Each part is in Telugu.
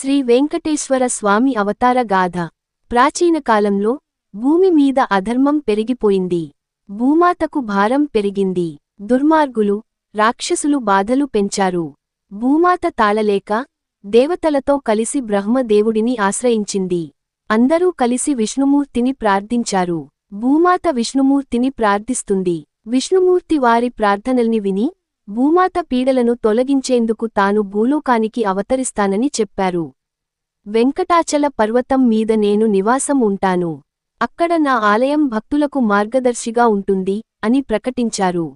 శ్రీ వెంకటేశ్వర స్వామి అవతార గాథ. ప్రాచీన కాలంలో భూమి మీద అధర్మం పెరిగిపోయింది. భూమాతకు భారం పెరిగింది. దుర్మార్గులు రాక్షసులు బాధలు పెంచారు. భూమాత తాళలేక దేవతలతో కలిసి బ్రహ్మదేవుడిని ఆశ్రయించింది. అందరూ కలిసి విష్ణుమూర్తిని ప్రార్థించారు. భూమాత విష్ణుమూర్తిని ప్రార్థిస్తుంది. విష్ణుమూర్తి వారి ప్రార్థనల్ని విని భూమాత పీడలను తొలగించేందుకు తాను భూలోకానికి అవతరిస్తానని చెప్పారు. వెంకటాచల పర్వతం మీద నేను నివాసం ఉంటాను. అక్కడ నా ఆలయం భక్తులకు మార్గదర్శిగా ఉంటుంది అని ప్రకటించారు.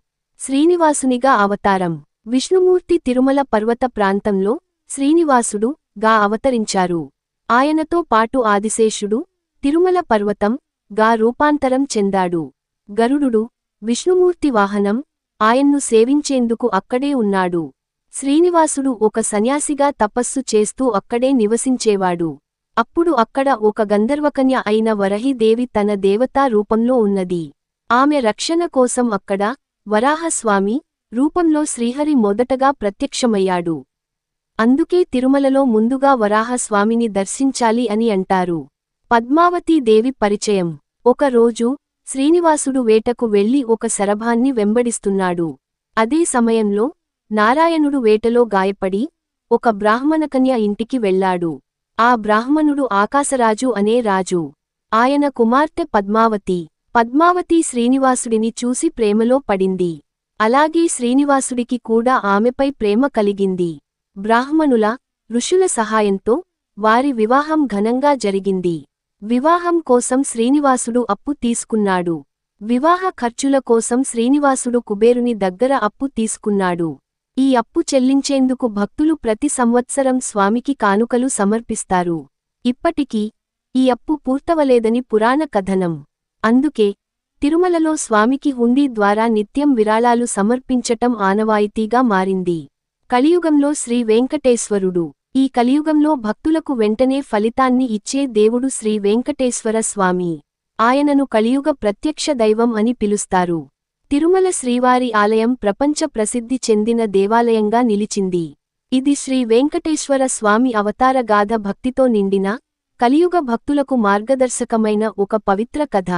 శ్రీనివాసునిగా అవతారం. విష్ణుమూర్తి తిరుమల పర్వత ప్రాంతంలో శ్రీనివాసుడు గా అవతరించారు. ఆయనతో పాటు ఆదిశేషుడు తిరుమల పర్వతం గా రూపాంతరం చెందాడు. గరుడు విష్ణుమూర్తి వాహనం ఆయన్ను సేవించేందుకు అక్కడే ఉన్నాడు. శ్రీనివాసుడు ఒక సన్యాసిగా తపస్సు చేస్తూ అక్కడే నివసించేవాడు. అప్పుడు అక్కడ ఒక గంధర్వకన్య అయిన వరహిదేవి తన దేవతా రూపంలో ఉన్నది. ఆమె రక్షణ కోసం అక్కడ వరాహస్వామి రూపంలో శ్రీహరి మొదటగా ప్రత్యక్షమయ్యాడు. అందుకే తిరుమలలో ముందుగా వరాహస్వామిని దర్శించాలి అని అంటారు. పద్మావతీదేవి పరిచయం. ఒకరోజు శ్రీనివాసుడు వేటకు వెళ్ళి ఒక శరభాన్ని వెంబడిస్తున్నాడు. అదే సమయంలో నారాయణుడు వేటలో గాయపడి ఒక బ్రాహ్మణకన్య ఇంటికి వెళ్ళాడు ఆ బ్రాహ్మణుడు ఆకాశరాజు అనే రాజు. ఆయన కుమార్తె పద్మావతి. పద్మావతి శ్రీనివాసుడిని చూసి ప్రేమలో పడింది. అలాగే శ్రీనివాసుడికి కూడా ఆమెపై ప్రేమ కలిగింది. బ్రాహ్మణుల ఋషుల సహాయంతో వారి వివాహం ఘనంగా జరిగింది. వివాహం కోసం శ్రీనివాసుడు అప్పు తీసుకున్నాడు. వివాహ ఖర్చుల కోసం శ్రీనివాసుడు కుబేరుని దగ్గర అప్పు తీసుకున్నాడు. ఈ అప్పు చెల్లించేందుకు భక్తులు ప్రతి సంవత్సరం స్వామికి కానుకలు సమర్పిస్తారు. ఇప్పటికీ ఈ అప్పు పూర్తవలేదని పురాణ కథనం. అందుకే తిరుమలలో స్వామికి హుండీ ద్వారా నిత్యం విరాళాలు సమర్పించటం ఆనవాయితీగా మారింది. కలియుగంలో శ్రీ వెంకటేశ్వరుడు ఈ కలియుగంలో భక్తులకు వెంటనే ఫలితాన్ని ఇచ్చే దేవుడు శ్రీ వెంకటేశ్వర స్వామి. ఆయనను కలియుగ ప్రత్యక్ష దైవం అని పిలుస్తారు. తిరుమల శ్రీవారి ఆలయం ప్రపంచ ప్రసిద్ధి చెందిన దేవాలయంగా నిలిచింది. ఇది శ్రీ వెంకటేశ్వర స్వామి అవతార గాథ భక్తితో నిండిన కలియుగ భక్తులకు మార్గదర్శకమైన ఒక పవిత్ర కథ.